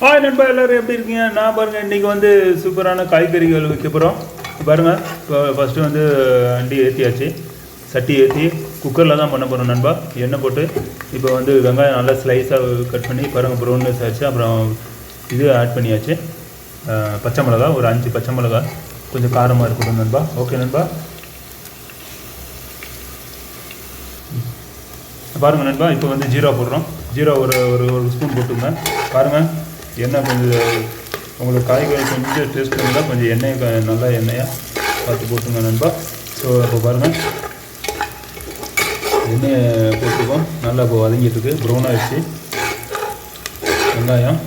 Hi நண்பா எல்லோரும் எப்படி இருக்கீங்க? நான் பாருங்கள் இன்றைக்கி வந்து சூப்பரான காய்கறிகள் வைக்க போகிறோம் பாருங்கள் இப்போ ஃபஸ்ட்டு வந்து அண்டி ஏற்றியாச்சு சட்டி ஏற்றி குக்கரில் தான் பண்ண போகிறோம் நண்பா. எண்ணெய் போட்டு இப்போ வந்து வெங்காயம் நல்லா ஸ்லைஸாக கட் பண்ணி பாருங்கள் ப்ரௌன்னஸ் ஆச்சு. அப்புறம் இது ஆட் பண்ணியாச்சு. பச்சை மிளகா ஒரு அஞ்சு பச்சை மிளகா கொஞ்சம் காரமாக இருக்கட்டும் நண்பா. ஓகே நண்பா. பாருங்கள் நண்பா இப்போ வந்து ஜீரா போடுறோம். ஜீரா ஒரு ஒரு ஒரு ஸ்பூன் போட்டுங்க பாருங்கள் எண்ணெய் கொஞ்சம் உங்களுக்கு காய்கறி கொஞ்சம் டேஸ்ட் இருந்தால் கொஞ்சம் எண்ணெயை நல்லா எண்ணெயாக பார்த்து போட்டுங்க நண்பா. ஸோ இப்போ பாருங்கள் எண்ணெயை போட்டுக்கோம் நல்லா இப்போ வதங்கிட்டுருக்கு. ப்ரௌன் ஆகிடுச்சு வெங்காயம்.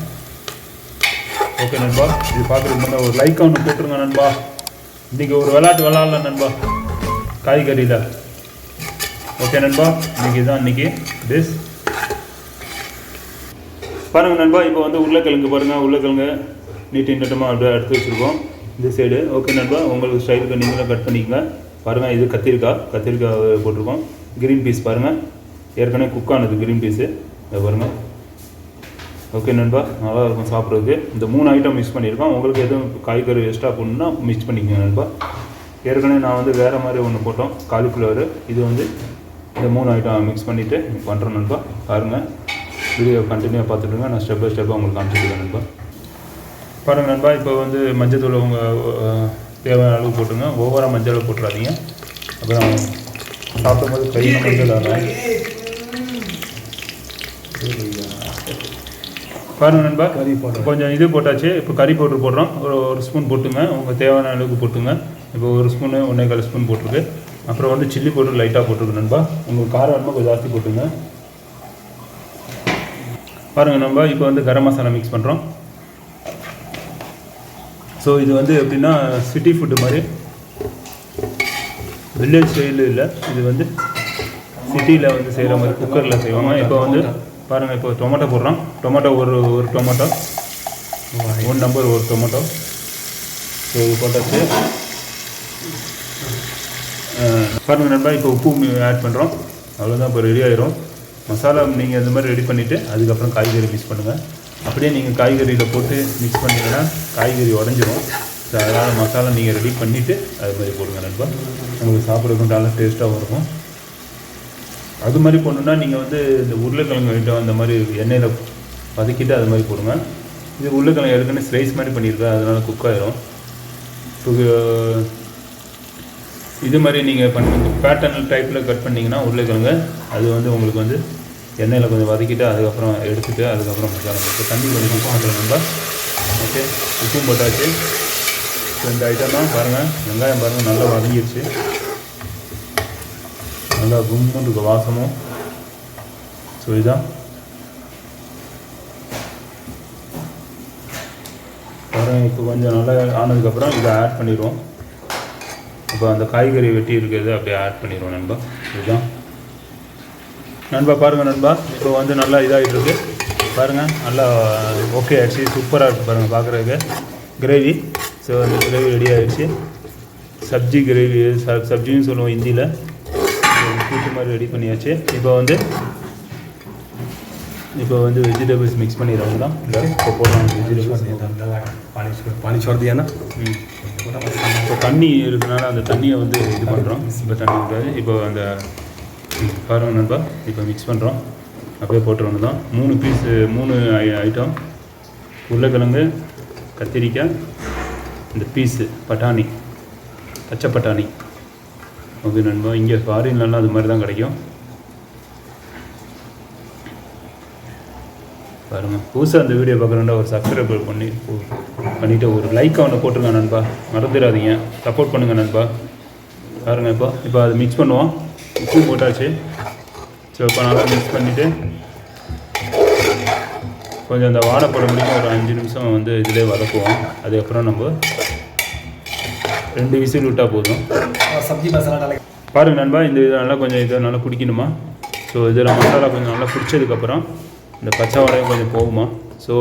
ஓகே நண்பா. இது பார்க்குறதுக்கு முன்னாடி ஒரு லைக் ஒன்று போட்டுருங்க நண்பா. இன்றைக்கி ஒரு விளையாட்டு விளாட்லாம் நண்பா. காய்கறியில். ஓகே நண்பா. இன்றைக்கி தான் இன்னைக்கு டிஷ் பாருங்கள் நண்பா இப்போ வந்து உருளைக்கிழங்கு பாருங்கள் உருளைக்கிழங்கு நீட்டி நீட்டமாக அப்படியே எடுத்து வச்சுருக்கோம். இந்த சைடு ஓகே நண்பா உங்களுக்கு ஸ்டைலுக்கு நீங்களும் கட் பண்ணிக்கங்க. பாருங்கள் இது கத்திரிக்காய் கத்திரிக்காய் போட்டிருக்கோம். கிரீன் பீஸ் பாருங்கள் ஏற்கனவே குக் ஆனது க்ரீன் பீஸு இதை பாருங்கள் ஓகே நண்பா நல்லா இருக்கும் சாப்பிட்றதுக்கு. இந்த மூணு ஐட்டம் மிக்ஸ் பண்ணியிருக்கோம். உங்களுக்கு எதுவும் காய்கறி எக்ஸ்ட்ரா போடணுன்னா மிக்ஸ் பண்ணிக்கோங்க நண்பா. ஏற்கனவே நான் வந்து வேறு மாதிரி ஒன்று போட்டோம் காலிஃப்ளவர் இது வந்து இந்த மூணு ஐட்டம் மிக்ஸ் பண்ணிவிட்டு பண்ணுறேன் நண்பா. பாருங்கள் வீடியோ கண்டினியூவாக பார்த்துட்டுங்க நான் ஸ்டெப் பை ஸ்டெப்பாக உங்களுக்கு காமிச்சிருக்கேன் நண்பா. பாருங்கள் நண்பா இப்போ வந்து மஞ்சத்தூள் உங்கள் தேவையான அளவு போட்டுங்க ஓவராக மஞ்சள் போட்டுறாதீங்க. அப்புறம் சாப்பிடும்போது கையில் மஞ்சள் பாருங்க நண்பா. கறி powder. கொஞ்சம் இது போட்டாச்சு. இப்போ கறி பவுடர் போடுறோம். ஒரு ஒரு ஸ்பூன் போட்டுங்க. உங்கள் தேவையான அளவுக்கு போட்டுங்க. இப்போ ஒரு ஸ்பூனு ஒன்றே கால் ஸ்பூன் போட்டிருக்கு. அப்புறம் வந்து சில்லி பவுடர் லைட்டாக போட்டிருக்கு நண்பா. உங்களுக்கு காரம் வேணுமா கொஞ்சம் ஜாஸ்தி போட்டுங்க. பாருங்கள் நம்ம இப்போ வந்து கரம் மசாலா மிக்ஸ் பண்ணுறோம் ஸோ இது வந்து எப்படின்னா சிட்டி ஃபுட்டு மாதிரி. வில்லேஜ் ஸ்டைலு இல்லை இது வந்து சிட்டியில் வந்து செய்கிற மாதிரி குக்கரில் செய்வாங்க இப்போ வந்து பாருங்கள் இப்போ டொமேட்டோ போடுறோம். டொமேட்டோ ஒரு ஒரு டொமேட்டோ ஒன் நம்பர் ஒரு டொமேட்டோ ஸோ இது போட்டாச்சு. பாருங்கள் நண்பா இப்போ உப்பு ஆட் பண்ணுறோம் அவ்வளோதான் இப்போ ரெடி ஆயிரும். மசாலா நீங்கள் இந்த மாதிரி ரெடி பண்ணிவிட்டு அதுக்கப்புறம் காய்கறி மிக்ஸ் பண்ணுங்கள் அப்படியே நீங்கள் காய்கறியில் போட்டு மிக்ஸ் பண்ணிங்கன்னா காய்கறி உடஞ்சிரும். ஸோ அதனால் மசாலா நீங்கள் ரெடி பண்ணிவிட்டு அது மாதிரி போடுங்க நண்பா. உங்களுக்கு சாப்பிட்றதுக்கும் நல்லா டேஸ்ட்டாகவும் இருக்கும். அது மாதிரி போடணுன்னா நீங்கள் வந்து இந்த உருளைக்கிழங்கு ஐட்டம் அந்த மாதிரி எண்ணெயில் வதக்கிட்டு அது மாதிரி போடுங்க. இது உருளைக்கிழங்கு எடுக்கணும் ஸ்லைஸ் மாதிரி பண்ணியிருக்கேன் அதனால் குக் ஆகிரும் இப்போ இது மாதிரி நீங்கள் பண்ணி பேட்டர்ன் டைப்பில் கட் பண்ணிங்கன்னா உருளைக்கிழங்கு அது வந்து உங்களுக்கு வந்து எண்ணெயில் கொஞ்சம் வதக்கிட்டு அதுக்கப்புறம் எடுத்துட்டு அதுக்கப்புறம் மசாலா போட்டு தண்ணி கொஞ்சம் மிக்ஸ் பண்ணுறோம்னா ஓகே உப்பும் போட்டாச்சு. இந்த ஐட்டம் தான் பாருங்கள் வெங்காயம் பாருங்கள் நல்லா வதங்கிடுச்சு நல்லா கும்முன்னு இருக்கு வாசமும். ஸோ இதுதான் பாருங்கள் இப்போ கொஞ்சம் நல்லா ஆனதுக்கப்புறம் இதை ஆட் பண்ணிடுவோம். இப்போ அந்த காய்கறி வெட்டி இருக்கிறது அப்படியே ஆட் பண்ணிடுவோம் நண்பா. இதுதான் நண்பா பாருங்கள் நண்பா. இப்போ வந்து நல்லா இதாகிட்டு இருக்கு பாருங்கள் நல்லா ஓகே ஆகிடுச்சு சூப்பராக இருக்குது பாருங்கள் பார்க்குறதுக்கு கிரேவி ஸோ அந்த கிரேவி ரெடி ஆகிடுச்சு சப்ஜி கிரேவி சப் சப்ஜின்னு சொல்லுவோம் ஹிந்தியில் கூட்டு மாதிரி ரெடி பண்ணியாச்சு. இப்போ வந்து இப்போ வந்து வெஜிடபிள்ஸ் மிக்ஸ் பண்ணிடுறாங்களா இல்லை இப்போ போடுறாங்க வெஜிடபிள்ஸ் பாலிஷ் பாலிஷ் வருது இப்போ தண்ணி இருக்கிறனால அந்த தண்ணியை வந்து இது பண்ணுறோம் இப்போ தண்ணி இருக்காது. இப்போ அந்த பாருங்க நண்பா. இப்போ மிக்ஸ் பண்ணுறோம் அப்படியே போட்டுருவோம் தான். மூணு பீஸு மூணு ஐட்டம் உருளைக்கிழங்கு கத்திரிக்காய் இந்த பீஸு பட்டாணி. பச்சை பட்டாணி. ஓகே நண்பா. இங்கே ஃபாரின்லலாம் அது மாதிரி தான் கிடைக்கும். பாருங்கள் புதுசாக அந்த வீடியோ பார்க்குறோன்னா ஒரு சப்ஸ்கிரைபர் பண்ணி பண்ணிவிட்டு ஒரு லைக் அவனை போட்டுருங்க நண்பா. மறந்துடாதீங்க. சப்போர்ட் பண்ணுங்கள் நண்பா. பாருங்கள் இப்போ. இப்போ அதை மிக்ஸ் பண்ணுவோம். உப்பு போட்டாச்சு. ஸோ இப்போ நல்லா மிக்ஸ் பண்ணிவிட்டு கொஞ்சம் அந்த வாடை போட முடியும் ஒரு அஞ்சு நிமிஷம் வந்து இதிலே வளர்க்குவோம் அதுக்கப்புறம் நம்ம ரெண்டு விசில் விட்டால் போதும். சப்ஜி பாருங்கள் நண்பா இந்த இது நல்லா கொஞ்சம் இதை நல்லா குடிக்கணுமா? ஸோ இதில் மசாலா கொஞ்சம் நல்லா குடித்ததுக்கப்புறம் இந்த பச்சை வாழையும் கொஞ்சம் போகுமா? ஸோ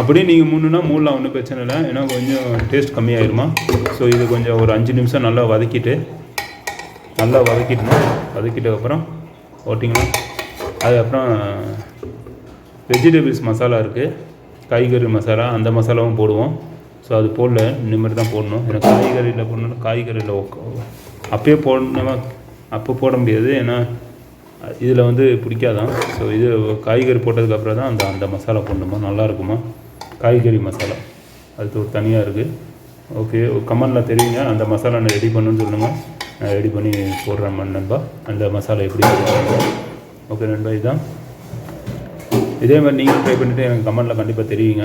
அப்படியே நீங்கள் மூணுனா மூணுலாம் ஒன்றும் பிரச்சனை இல்லை. ஏன்னா கொஞ்சம் டேஸ்ட் கம்மியாயிருமா? ஸோ இது கொஞ்சம் ஒரு அஞ்சு நிமிஷம் நல்லா வதக்கிட்டு நல்லா வதக்கிட்டணும் வதக்கிட்டதுக்கப்புறம் ஓட்டிங்கன்னா அதுக்கப்புறம் வெஜிடபிள்ஸ் மசாலா இருக்குது காய்கறி மசாலா அந்த மசாலாவும் போடுவோம். ஸோ அது போடல. இந்த தான் போடணும். ஏன்னா காய்கறியில் போடணும் காய்கறியில் அப்பயே போடணுமா? அப்போ போட முடியாது. ஏன்னா இதில் வந்து பிடிக்காதான் ஸோ இது காய்கறி போட்டதுக்கப்புறம் தான் அந்த அந்த மசாலா போடணுமா? நல்லா இருக்குமா? காய்கறி மசாலா. அது ஒரு தனியாக இருக்குது ஓகே கமெண்டில் தெரியுங்க அந்த மசாலா நான் ரெடி பண்ணுன்னு சொல்லுங்கள் நான் ரெடி பண்ணி போடுறேன் நண்பா. அந்த மசாலா எப்படி ஓகே நண்பா இதுதான். இதே மாதிரி நீங்களும் ட்ரை பண்ணிவிட்டு எனக்கு கமெண்ட்டில் கண்டிப்பாக தெரியுங்க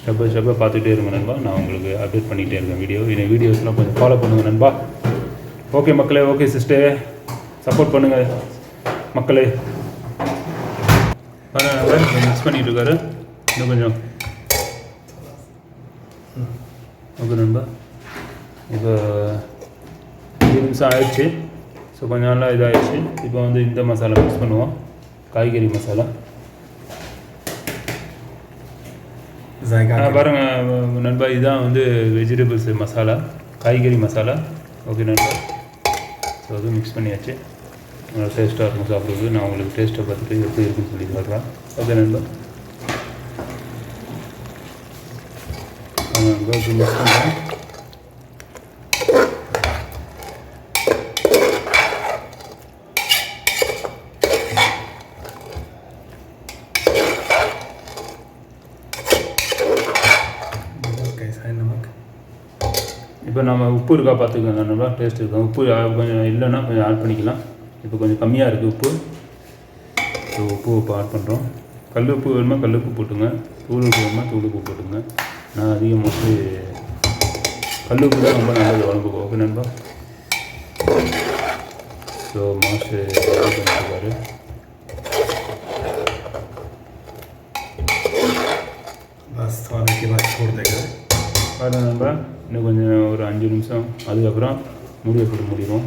ஸ்டெப் பை ஸ்டெப்பாக பார்த்துட்டே இருங்க நண்பா. நான் உங்களுக்கு அப்டேட் பண்ணிகிட்டே இருக்கேன் வீடியோ இந்த வீடியோஸ்லாம் கொஞ்சம் ஃபாலோ பண்ணுங்கள் நண்பா. ஓகே மக்களே ஓகே சிஸ்டர் சப்போர்ட் பண்ணுங்கள் மக்களே. மிக்ஸ் பண்ணிகிட்டு இருக்காரு இன்னும் கொஞ்சம். ஓகே நண்பா. இப்போ அஞ்சு நிமிஷம் ஆயிடுச்சு. ஸோ கொஞ்ச நாளாக இதாகிடுச்சு இப்போ வந்து இந்த மசாலா மிக்ஸ் பண்ணுவோம். காய்கறி மசாலா. பாருங்கள் நண்பா இதுதான் வந்து வெஜிடபிள்ஸ் மசாலா காய்கறி மசாலா. ஓகே நண்பா. ஸோ அதுவும் மிக்ஸ் பண்ணியாச்சு. நல்லா டேஸ்ட்டாக இருக்கும் சாப்பிடுறது நான் உங்களுக்கு டேஸ்ட்டை பார்த்துட்டு எப்படி இருக்குன்னு சொல்லி சொல்கிறேன் ஓகே நண்பா இப்போ நம்ம உப்பு இருக்கா பார்த்துக்கோங்க நல்லா டேஸ்ட் இருக்கும் உப்பு கொஞ்சம் இல்லைன்னா கொஞ்சம் ஆட் பண்ணிக்கலாம். இப்போ கொஞ்சம் கம்மியாக இருக்குது உப்பு ஸோ உப்பு இப்போ ஆட் பண்ணுறோம் கல் உப்பு வேணுமா கல் உப்பு போட்டுங்க தூள் உப்பு வேணுமா தூள் உப்பு போட்டுங்க நான் அதிகம் மோஸ்ட்லி கல் உப்பு தான் ரொம்ப நல்லது உடம்புக்கு ஓகே நண்பா ஸோ மாஸ்டர் பண்ணிருக்காரு बस थोड़ा देर के बाद छोड़ देगा பாருங்க நண்பா இன்னும் கொஞ்சம் ஒரு அஞ்சு நிமிஷம் அதுக்கப்புறம் மூடியை போட்டு மூடிடுவோம்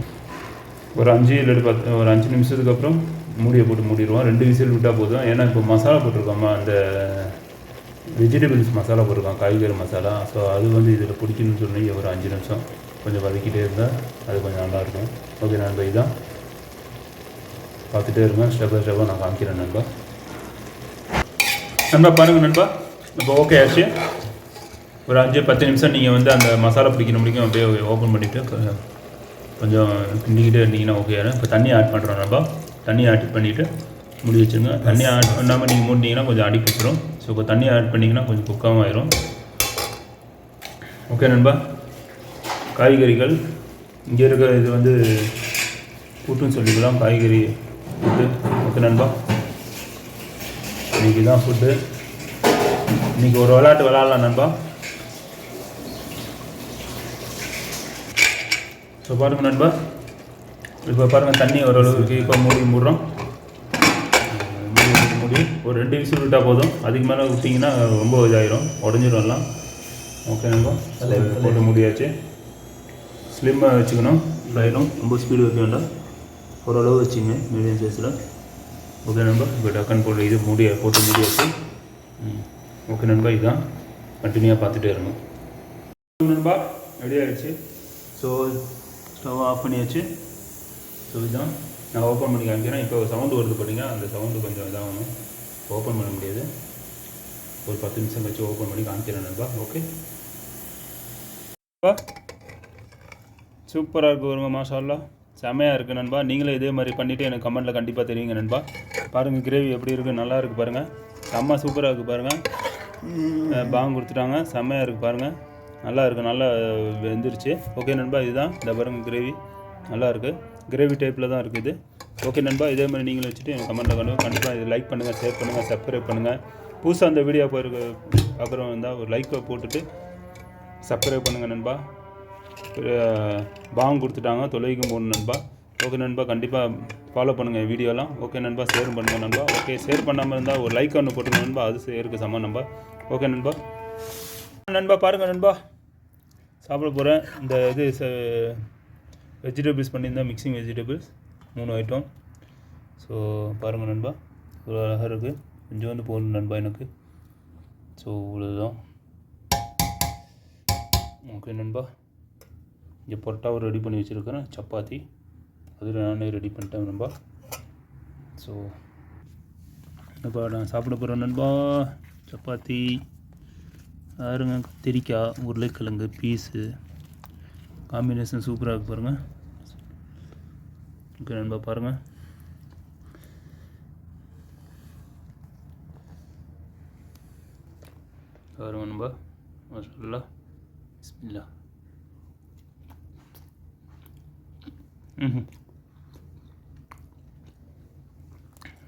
ஒரு அஞ்சு இல்லை பத்து ஒரு அஞ்சு நிமிஷத்துக்கு அப்புறம் மூடியை போட்டு மூடிடுவோம். ரெண்டு விசில் விட்டால் போதும். ஏன்னா இப்போ மசாலா போட்டிருக்கோமா அந்த வெஜிடபிள்ஸ் மசாலா போட்டிருக்கோம் காய்கறி மசாலா. ஸோ அது வந்து இதில் பிடிக்கணும்னு சொல்லி ஒரு அஞ்சு நிமிஷம் கொஞ்சம் வதக்கிட்டே இருந்தால் அது கொஞ்சம் நல்லாயிருக்கும். ஓகே நண்பா இதுதான் பார்த்துட்டே இருங்க. ஸ்டெப் பை ஸ்டெப்பாக நான் காமிக்கிறேன் நண்பா. நண்பா பாருங்கள் நண்பா. இப்போ ஓகே ஆச்சு. ஒரு அஞ்சு பத்து நிமிஷம் நீங்கள் வந்து அந்த மசாலா பிடிக்கிற முடிக்கும் அப்படியே ஓப்பன் பண்ணிவிட்டு கொஞ்சம் கிண்டிக்கிட்டே இருந்தீங்கன்னா ஓகே இப்போ தண்ணி ஆட் பண்ணுறோம் நம்ம. தண்ணி ஆட் பண்ணிவிட்டு முடி வச்சுருங்க. தண்ணி ஆட் பண்ணாமல் நீங்கள் மூடினீங்கன்னா கொஞ்சம் அடி பிடிச்சிரும். ஸோ இப்போ தண்ணி ஆட் பண்ணிங்கன்னா கொஞ்சம் குக்காகவும் ஆயிரும். ஓகே நண்பா. காய்கறிகள். இங்கே இருக்கிற இது வந்து கூட்டுன்னு சொல்லிக்கலாம். காய்கறி ஃபுட்டு ஓகே நண்பா. இன்றைக்கி தான் ஃபுட்டு இன்றைக்கி ஒரு விளையாட்டு விளாட்லாம் நண்பா. ஸோ பாருங்கள் நண்பா. இப்போ பாருங்கள் தண்ணி ஓரளவுக்கு இப்போ மூடி மூடுறோம். மூடி ஒரு ரெண்டு விசில் விட்டால் போதும். அதுக்கு மேலே விட்டிங்கன்னா ரொம்ப இதாயிரும். உடஞ்சிரும் எல்லாம். ஓகே நண்பா. போட்டு முடியாச்சு. ஸ்லிம்மாக வச்சுக்கணும். ஃப்ளைனும் ரொம்ப ஸ்பீடு வைக்க வேண்டாம். ஓரளவு வச்சுங்க மீடியம் சைஸில் ஓகே நண்பா. இப்போ டக்கன் போட்டு இது மூடிய போட்டு மூடியாச்சு. ஓகே நண்பா. இதுதான் கண்டினியூவாக பார்த்துட்டே இருங்க நண்பா ரெடி ஆகிடுச்சு ஸோ ஸ்டவ் ஆஃப் பண்ணியாச்சு. ஸோ இதுதான். நான் ஓப்பன் பண்ணி காமிக்கிறேன். இப்போ சவுண்டு வருது பார்த்தீங்கன்னா அந்த சவுண்டு கொஞ்சம் இதாகணும் ஓப்பன் பண்ண முடியாது. ஒரு பத்து நிமிஷம் கழிச்சு ஓப்பன் பண்ணி காமிக்கிறேன் நண்பா. ஓகே சூப்பராக இருக்குது வருங்க மாஷால்லா செமையாக இருக்குது நண்பா. நீங்களும் இதே மாதிரி பண்ணிவிட்டு எனக்கு கமெண்ட்டில் கண்டிப்பாக தெரியுங்க நண்பா. பாருங்கள் கிரேவி எப்படி இருக்குது நல்லா இருக்குது பாருங்கள் செம்ம சூப்பராக இருக்குது பாருங்கள் பாங் கொடுத்துட்டாங்க. செம்மையாக இருக்குது பாருங்கள் நல்லா இருக்குது நல்லா வெந்துருச்சு. ஓகே நண்பா இதுதான். இந்த பாருங்க கிரேவி நல்லா இருக்குது கிரேவி டைப்பில் தான் இருக்குது ஓகே நண்பா இதே மாதிரி நீங்களும் வச்சுட்டு எனக்கு கமெண்ட்டில் பண்ணுங்கள் கண்டிப்பாக இது லைக் பண்ணுங்கள் ஷேர் பண்ணுங்கள் சப்ஸ்கிரைப் பண்ணுங்கள் புதுசாக அந்த வீடியோ போயிருக்க பார்க்குறவங்க இருந்தால் ஒரு லைக்கை போட்டுட்டு சப்ஸ்கிரைப் பண்ணுங்கள் நண்பா. பாங் கொடுத்துட்டாங்க தொலைக்கும் போகணும் நண்பா. ஓகே நண்பா கண்டிப்பாக ஃபாலோ பண்ணுங்கள் வீடியோலாம் ஓகே நண்பா ஷேர் பண்ணுங்கள் நண்பா. ஓகே ஷேர் பண்ணாமல் இருந்தால் ஒரு லைக் ஒன்று போட்டுங்க நண்பா. அது ஷேருக்கு சமம் நண்பா. ஓகே நண்பா. நண்பா பாருங்கள் நண்பா. சாப்பிட போகிறேன் இந்த இது வெஜிடபிள்ஸ் பண்ணியிருந்தேன். மிக்சிங் வெஜிடபிள்ஸ் மூணு ஐட்டம் ஸோ பாருங்கள் நண்பா. ஒரு அழகாக இருக்குது கொஞ்சம் வந்து போகணும் நண்பா எனக்கு. ஸோ இவ்வளோதான் ஓகே நண்பா. இங்கே பொரோட்டாவை ரெடி பண்ணி வச்சுருக்கிறேன். சப்பாத்தி. அதில் நானே ரெடி பண்ணிட்டேன் நண்பா. ஸோ இப்போ நான் சாப்பிட போகிறேன் நண்பா. சப்பாத்தி. பாருங்க கத்திரிக்காய் உருளைக்கிழங்கு பீஸு காம்பினேஷன் சூப்பராக இருக்கு பாருங்கள் ஓகே நண்பா பாருங்கள் பாருங்க நண்பா. மசாலா பிஸ்மில்லா. ம்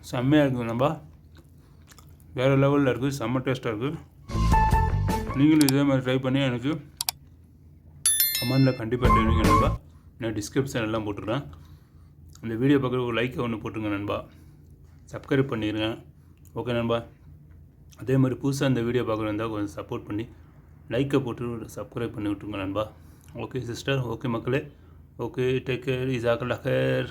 செம்மையாக இருக்குது நண்பா. வேறு லெவலில் இருக்குது செம்ம டேஸ்ட்டாக இருக்குது நீங்களும் இதே மாதிரி ட்ரை பண்ணி எனக்கு கமெண்டில் கண்டிப்பாக தெரிவிங்க நண்பா. நான் டிஸ்கிரிப்ஷன் எல்லாம் போட்டுடுறேன். இந்த வீடியோ பார்க்குற ஒரு லைக்கை ஒன்று போட்டுருங்க நண்பா. சப்ஸ்கிரைப் பண்ணிடுங்க. ஓகே நண்பா. அதே மாதிரி புதுசாக இந்த வீடியோ பார்க்குறதா கொஞ்சம் சப்போர்ட் பண்ணி லைக்கை போட்டு சப்ஸ்கிரைப் பண்ணி விட்ருங்க நண்பா. ஓகே சிஸ்டர் ஓகே மக்களே. ஓகே டேக் கேர் இசாக்கல் அக்கர்